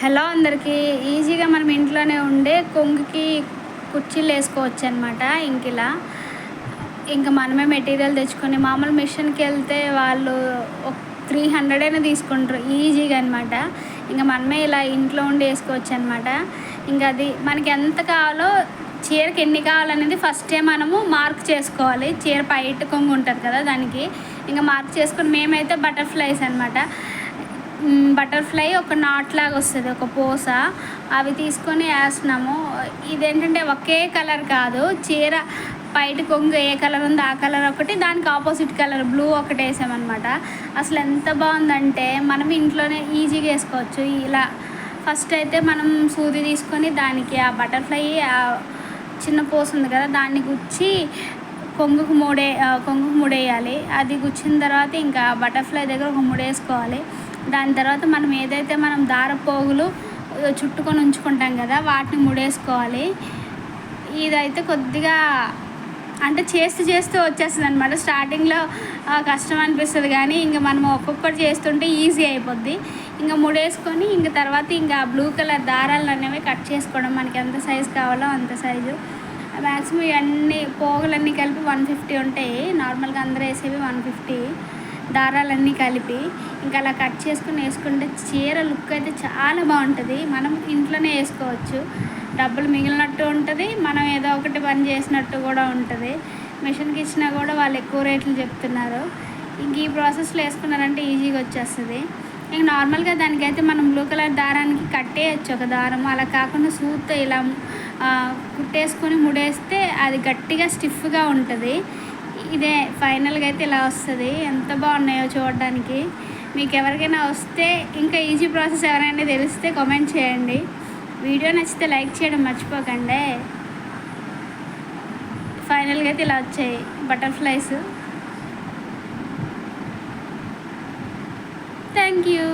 Hello అందరికీ. ఈజీగా మనం ఇంట్లోనే ఉండే కొంగుకి కుర్చీలు వేసుకోవచ్చు అనమాట ఇంక ఇలా. ఇంకా మనమే మెటీరియల్ తెచ్చుకొని మామూలు మిషన్కి వెళ్తే వాళ్ళు ఒక త్రీ హండ్రెడ్ అయినా తీసుకుంటారు ఈజీగా అనమాట ఇంకా మనమే ఇలా ఇంట్లో ఉండి వేసుకోవచ్చు అనమాట ఇంకా అది మనకి ఎంత కావాలో చీరకి ఎన్ని కావాలనేది ఫస్టే మనము మార్క్ చేసుకోవాలి. చీర పైట్ కొంగు ఉంటుంది కదా దానికి. ఇంకా మార్క్ చేసుకుని మేమైతే బటర్ఫ్లైస్ అనమాట బటర్ఫ్లై ఒక నాట్ లాగా వస్తుంది ఒక పూస. అవి తీసుకొని వేస్తున్నాము. ఇదేంటంటే ఒకే కలర్ కాదు చీర బయట కొంగు ఏ కలర్ ఉందో ఆ కలర్ ఒకటి దానికి ఆపోజిట్ కలర్ బ్లూ ఒకటి వేసామన్నమాట. అసలు ఎంత బాగుందంటే మనం ఇంట్లోనే ఈజీగా వేసుకోవచ్చు. ఇలా ఫస్ట్ అయితే మనం సూది తీసుకొని దానికి ఆ బటర్ఫ్లై ఆ చిన్న పూస ఉంది కదా దాన్ని గుచ్చి కొంగుకు మూడే కొంగుకు ముడేయాలి. అది గుచ్చిన తర్వాత ఇంకా బటర్ఫ్లై దగ్గర ఒక ముడేసుకోవాలి. దాని తర్వాత మనం ఏదైతే మనం దార పోగులు చుట్టుకొని ఉంచుకుంటాం కదా వాటిని ముడేసుకోవాలి. ఇదైతే కొద్దిగా అంటే చేస్తూ చేస్తూ వచ్చేస్తుంది అనమాట స్టార్టింగ్లో కష్టం అనిపిస్తుంది కానీ ఇంకా మనం ఒక్కొక్కటి చేస్తుంటే ఈజీ అయిపోద్ది. ఇంకా ముడేసుకొని ఇంకా తర్వాత ఇంకా బ్లూ కలర్ దారాలు అనేవి కట్ చేసుకోవడం మనకి ఎంత సైజు కావాలో అంత సైజు. మ్యాక్సిమం ఇవన్నీ పోగులన్నీ కలిపి వన్ ఫిఫ్టీ ఉంటాయి. నార్మల్గా అందరూ వేసేవి వన్ ఫిఫ్టీ. దారాలన్నీ కలిపి ఇంకా అలా కట్ చేసుకుని వేసుకుంటే చీర లుక్ అయితే చాలా బాగుంటుంది. మనం ఇంట్లోనే వేసుకోవచ్చు. డబ్బులు మిగిలినట్టు ఉంటుంది. మనం ఏదో ఒకటి పని చేసినట్టు కూడా ఉంటుంది. మిషన్కి ఇచ్చినా కూడా వాళ్ళు ఎక్కువ రేట్లు చెప్తున్నారు. ఇంక ఈ ప్రాసెస్లో వేసుకున్నారంటే ఈజీగా వచ్చేస్తుంది. ఇంక నార్మల్గా దానికైతే మనం బ్లూ కలర్ దారానికి కట్టేయచ్చు. ఒక దారం అలా కాకుండా సూత్తో ఇలా కుట్టేసుకొని ముడేస్తే అది గట్టిగా స్టిఫ్గా ఉంటుంది. ఇదే ఫైనల్గా అయితే ఇలా వస్తుంది. ఎంత బాగున్నాయో చూడడానికి. మీకు ఎవరికైనా వస్తే ఇంకా ఈజీ ప్రాసెస్ ఎవరైనా తెలిస్తే కామెంట్ చేయండి. వీడియో నచ్చితే లైక్ చేయడం మర్చిపోకండి. ఫైనల్గా అయితే ఇలా వచ్చాయి బటర్ఫ్లైస్. Thank you.